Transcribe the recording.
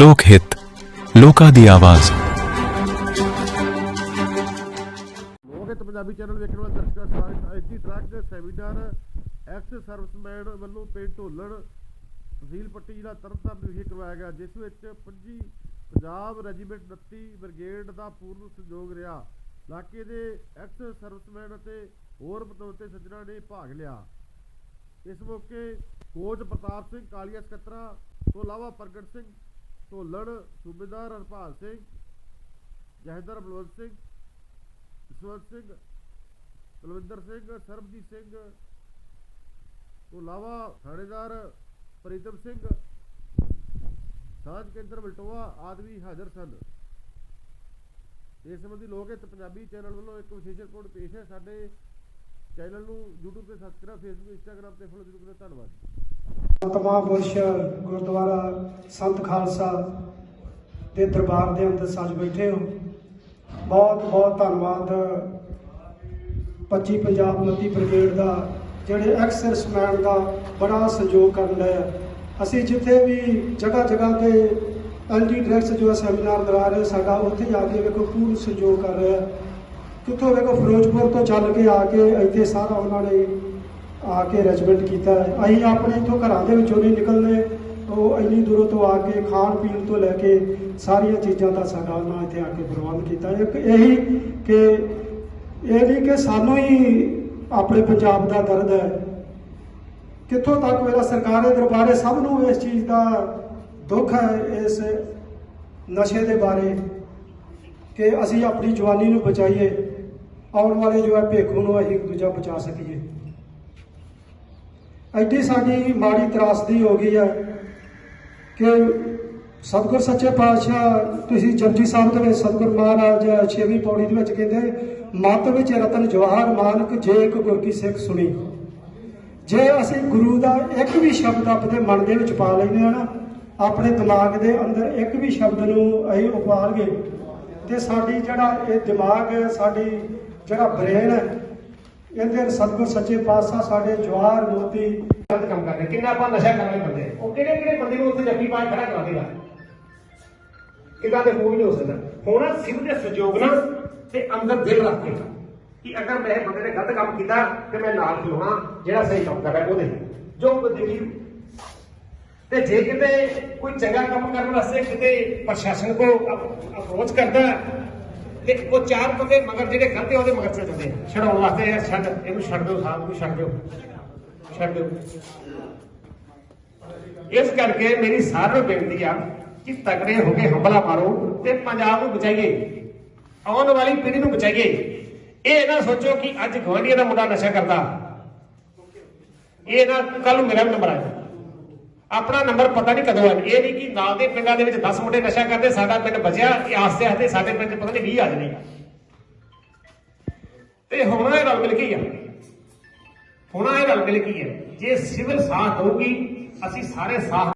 ਲੋਕ ਹਿੱਤ, ਲੋਕਾਂ ਦੀ ਆਵਾਜ਼। ਲੋਕ ਪੰਜਾਬੀ ਚੈਨਲ ਵੇਖਣ ਵਾਲੇ ਦਰਸ਼ਕਾਂ ਦਾ ਸਵਾਗਤ ਹੈ। ਐਸੀ ਟਰੱਕ ਦੇ ਸੈਮੀਨਾਰ ਐਕਸ ਸਰਵਿਸਮੈਨ ਵੱਲੋਂ ਪਿੰਡ ਢੋਲਣ, ਤਹਿਸੀਲ ਪੱਟੀ ਜ਼ਿਲ੍ਹਾ ਤਰਨਤਾਰਨ ਵਿਖੇ ਕਰਵਾਇਆ ਗਿਆ, ਜਿਸ ਵਿੱਚ 25 ਪੰਜਾਬ ਰੈਜੀਮੈਂਟ 29 ਬ੍ਰਿਗੇਡ ਦਾ ਪੂਰਨ ਸਹਿਯੋਗ ਰਿਹਾ। ਇਲਾਕੇ ਦੇ ਐਕਸ ਸਰਵਿਸਮੈਨ ਅਤੇ ਹੋਰ ਪਤਵੰਤੇ ਸੱਜਣਾਂ ਨੇ ਭਾਗ ਲਿਆ। ਇਸ ਮੌਕੇ ਕੋਚ ਪ੍ਰਤਾਪ ਸਿੰਘ, ਕਾਲੀਆ ਸਕੱਤਰਾ, ਤੋਂ ਇਲਾਵਾ ਪ੍ਰਗਟ ਸਿੰਘ ਢੋਲੜ ਸੂਬੇਦਾਰ ਹਰਪਾਲ ਸਿੰਘ, ਜਹਦਰ ਬਲਵੰਤ ਸਿੰਘ ਜਸਵੰਤ ਸਿੰਘ, ਬਲਵਿੰਦਰ ਸਿੰਘ, ਸਰਬਜੀਤ ਸਿੰਘ, ਤੋਂ ਇਲਾਵਾ ਥਾਣੇਦਾਰ ਪ੍ਰੀਤਮ ਸਿੰਘ, ਸਾਂਝ ਕੇਂਦਰ ਬਲਟੋਆ ਆਦਿ ਹਾਜ਼ਰ ਸਨ। ਇਸ ਸੰਬੰਧੀ ਲੋਕ ਹਿੱਤ ਪੰਜਾਬੀ ਚੈਨਲ ਵੱਲੋਂ ਇੱਕ ਵਿਸ਼ੇਸ਼ ਰਿਪੋਰਟ ਪੇਸ਼ ਹੈ। ਸਾਡੇ ਚੈਨਲ ਨੂੰ YouTube ਤੇ ਸਬਸਕ੍ਰਾਈਬ Facebook, Instagram ਤੇ ਫੋਲੋ ਜ਼ਰੂਰ ਕਰੋ ਧੰਨਵਾਦ। ਸਤਵਾਂ ਪੁਰਸ਼ ਗੁਰਦੁਆਰਾ ਸੰਤ ਖਾਲਸਾ ਦੇ ਦਰਬਾਰ ਦੇ ਅੰਦਰ ਸੱਜ ਬੈਠੇ ਹੋ। ਬਹੁਤ ਬਹੁਤ ਧੰਨਵਾਦ 25 ਪੰਜਾਬ ਮਤੀ ਬ੍ਰਿਗੇਡ ਦਾ, ਜਿਹੜੇ ਐਕਸਰਸਮੈਨ ਦਾ ਬੜਾ ਸਹਿਯੋਗ ਕਰਨ ਦਾ ਅਸੀਂ ਜਿੱਥੇ ਵੀ ਜਗ੍ਹਾ ਜਗ੍ਹਾ ਤੇ ਐਂਟੀ ਡਰੱਗਸ ਜੋ ਸੈਮੀਨਾਰ ਕਰਾ ਰਹੇ ਸਾਡਾ, ਉੱਥੇ ਜਾ ਕੇ ਵੇਖੋ ਪੂਰਨ ਸਹਿਯੋਗ ਕਰ ਰਿਹਾ ਕਿੱਥੋਂ ਵੇਖੋ ਫਿਰੋਜ਼ਪੁਰ ਤੋਂ ਚੱਲ ਕੇ ਆ ਕੇ ਇੱਥੇ ਸਾਰਾ ਉਹਨਾਂ ਨੇ ਆ ਕੇ ਰੈਜੀਮੈਂਟ ਕੀਤਾ ਹੈ। ਅਸੀਂ ਆਪਣੇ ਇੱਥੋਂ ਘਰਾਂ ਦੇ ਵਿੱਚੋਂ ਨਹੀਂ ਨਿਕਲਦੇ। ਉਹ ਇੰਨੀ ਦੂਰੋਂ ਤੋਂ ਆ ਕੇ ਖਾਣ ਪੀਣ ਤੋਂ ਲੈ ਕੇ ਸਾਰੀਆਂ ਚੀਜ਼ਾਂ ਦਾ ਸਰਕਾਰ ਉਹਨਾਂ ਇੱਥੇ ਆ ਕੇ ਪ੍ਰਬੰਧ ਕੀਤਾ। ਇੱਕ ਇਹੀ ਕਿ ਇਹ ਨਹੀਂ ਕਿ ਸਾਨੂੰ ਹੀ ਆਪਣੇ ਪੰਜਾਬ ਦਾ ਦਰਦ ਹੈ। ਕਿੱਥੋਂ ਤੱਕ ਮੇਰਾ ਸਰਕਾਰੇ ਦਰਬਾਰੇ ਸਭ ਨੂੰ ਇਸ ਚੀਜ਼ ਦਾ ਦੁੱਖ ਹੈ, ਇਸ ਨਸ਼ੇ ਦੇ ਬਾਰੇ ਕਿ ਅਸੀਂ ਆਪਣੀ ਜਵਾਨੀ ਨੂੰ ਬਚਾਈਏ। ਆਉਣ ਵਾਲੇ ਜੋ ਹੈ, ਭੇਖੂ ਨੂੰ ਅਸੀਂ ਇੱਕ ਦੂਜਾ ਬਚਾ ਸਕੀਏ। ਐਡੀ ਸਾਡੀ ਮਾੜੀ ਤਰਾਸਦੀ ਹੋ ਗਈ ਹੈ ਕਿ ਸਤਿਗੁਰ ਸੱਚੇ ਪਾਤਸ਼ਾਹ, ਤੁਸੀਂ ਜਪਜੀ ਸਾਹਿਬ ਦੇ ਵਿੱਚ ਸਤਿਗੁਰ ਮਹਾਰਾਜ ਛੇਵੀਂ ਪੌੜੀ ਦੇ ਵਿੱਚ ਕਹਿੰਦੇ, ਮਤ ਵਿੱਚ ਰਤਨ ਜਵਾਹਰ ਮਾਨਕ ਜੇ ਇੱਕ ਗੁਰ ਕੀ ਸਿੱਖ ਸੁਣੀ। ਜੇ ਅਸੀਂ ਗੁਰੂ ਦਾ ਇੱਕ ਵੀ ਸ਼ਬਦ ਆਪਣੇ ਮਨ ਦੇ ਵਿੱਚ ਪਾ ਲੈਂਦੇ ਆ ਨਾ, ਆਪਣੇ ਦਿਮਾਗ ਦੇ ਅੰਦਰ ਇੱਕ ਵੀ ਸ਼ਬਦ ਨੂੰ ਅਸੀਂ ਉਪਾਲ ਗਏ, ਤੇ ਸਾਡੀ ਜਿਹੜਾ ਇਹ ਦਿਮਾਗ ਹੈ, ਸਾਡੀ ਜਿਹੜਾ ਬ੍ਰੇਨ ਹੈ ਇਹਦੇ ਸਤਿਗੁਰ ਸੱਚੇ ਪਾਤਸ਼ਾਹ ਸਾਡੇ ਜਵਾਹਰ ਮੋਤੀ ਗਲਤ ਕੰਮ ਕਰਦੇ। ਕਿੰਨਾ ਆਪਾਂ ਨਸ਼ਾ ਕਰਨ ਵਾਲੇ ਬੰਦੇ। ਉਹ ਕਿਹੜੇ ਕਿਹੜੇ ਬੰਦੇ ਨੂੰ ਉੱਥੇ ਜੱਫੀ ਪਾ ਕੇ ਖੜਾ ਕਰਾ ਦੇਗਾ? ਕਿਦਾਂ ਦੇ ਮੂਵ ਨਹੀਂ ਹੋ ਸਕਦਾ। ਹੋਣਾ ਸਿਰ ਦੇ ਸਹਿਯੋਗ ਨਾਲ ਤੇ ਅੰਦਰ ਦਿਲ ਰੱਖ ਕੇ ਕਿ ਅਗਰ ਮੈਂ ਬੰਦੇ ਨੇ ਗਲਤ ਕੰਮ ਕੀਤਾ, ਤੇ ਮੈਂ ਨਾਲ ਖਲੋਣਾ, ਜਿਹੜਾ ਸਹੀ ਕੰਮ ਕਰ ਉਹਦੇ ਜੋ ਬੰਦੇ ਤੇ ਜੇ ਕਿਤੇ ਕੋਈ ਚੰਗਾ ਕੰਮ ਕਰਨ ਵਾਸਤੇ ਕਿਤੇ ਪ੍ਰਸ਼ਾਸਨ ਕੋ ਅਪਰੋਚ ਕਰਦਾ ਤੇ ਉਹ ਚਾਰ ਬੰਦੇ ਮਗਰ ਜਿਹੜੇ ਗਲਤ ਹੈ ਉਹਦੇ ਮਗਰ ਚਲੇ ਜਾਂਦੇ ਛਡਾਉਣ ਵਾਸਤੇ ਯਾਰ ਛੱਡ, ਇਹਨੂੰ ਛੱਡ ਦਿਓ ਸਾਹਿਬ ਨੂੰ ਛੱਡ ਦਿਓ। ਛੱਡ ਦਿਓ। ਇਸ ਕਰਕੇ ਮੇਰੀ ਸਾਰਿਆਂ ਨੂੰ ਬੇਨਤੀ ਆ ਕਿ ਤਕੜੇ ਹੋ ਕੇ ਹਮਲਾ ਮਾਰੋ ਤੇ ਪੰਜਾਬ ਨੂੰ ਬਚਾਈਏ। ਆਉਣ ਵਾਲੀ ਪੀੜ੍ਹੀ ਨੂੰ ਬਚਾਈਏ। ਇਹ ਨਾ ਸੋਚੋ ਕਿ ਅੱਜ ਗਵਾਂਢੀਆਂ ਦਾ ਮੁੰਡਾ ਨਸ਼ਾ ਕਰਦਾ। ਇਹ ਨਾ ਕੱਲ ਨੂੰ ਮੇਰਾ ਵੀ ਨੰਬਰ ਆ ਆਪਣਾ ਨੰਬਰ ਪਤਾ ਨਹੀਂ ਕਦੋਂ ਆ ਇਹ ਨਹੀਂ ਕਿ ਨਾਲ ਦੇ ਪਿੰਡਾਂ ਦੇ ਵਿੱਚ 10 ਮੁੰਡੇ ਨਸ਼ਾ ਕਰਦੇ, ਸਾਡਾ ਪਿੰਡ ਬਚਿਆ ਇਹ ਆਸਤੇ ਆਸਤੇ ਸਾਡੇ ਪਿੰਡ 'ਚ ਪਤਾ ਨਹੀਂ 20 ਆ ਜਾਣੇ ਤੇ ਹੁਣ ਇਹ ਰਲ ਮਿਲ ਗਈ ਆ। ਹੁਣ ਇਹ ਰਲ ਮਿਲ ਗਈ ਹੈ ਜੇ ਸਿਵਲ ਸਾਥ ਹੋਊਗੀ, ਅਸੀਂ ਸਾਰੇ ਸਾਥ